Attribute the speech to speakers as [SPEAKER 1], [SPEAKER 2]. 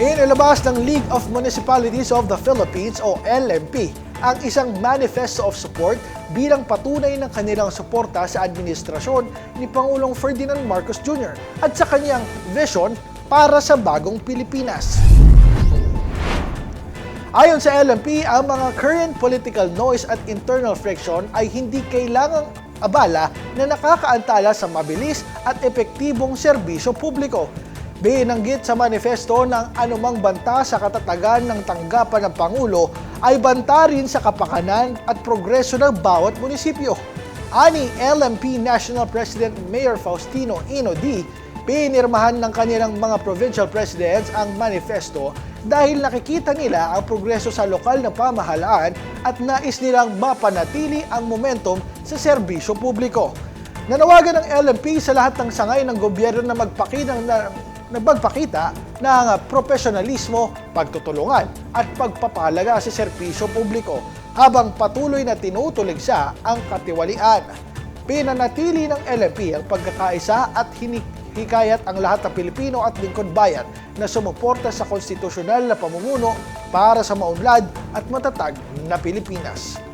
[SPEAKER 1] Inilabas ng League of Municipalities of the Philippines o LMP ang isang manifesto of support bilang patunay ng kanilang suporta sa administrasyon ni Pangulong Ferdinand Marcos Jr. at sa kanyang vision para sa bagong Pilipinas. Ayon sa LMP, ang mga current political noise at internal friction ay hindi kailangang abala na nakakaantala sa mabilis at epektibong serbisyo publiko. Binanggit sa manifesto ng anumang banta sa katatagan ng tanggapan ng Pangulo ay banta rin sa kapakanan at progreso ng bawat munisipyo. Ani LMP National President Mayor Faustino Ino D, pinirmahan ng kanilang mga provincial presidents ang manifesto dahil nakikita nila ang progreso sa lokal na pamahalaan at nais nilang mapanatili ang momentum sa serbisyo publiko. Nanawagan ng LMP sa lahat ng sangay ng gobyerno na magpakita na nagpagpakita ng profesionalismo, pagtutulungan at pagpapalaga sa serbisyo publiko habang patuloy na tinutuligsa ang katiwalian. Pinanatili ng LMP ang pagkakaisa at hinikayat ang lahat ng Pilipino at lingkod bayan na sumuporta sa konstitusyonal na pamumuno para sa maunlad at matatag na Pilipinas.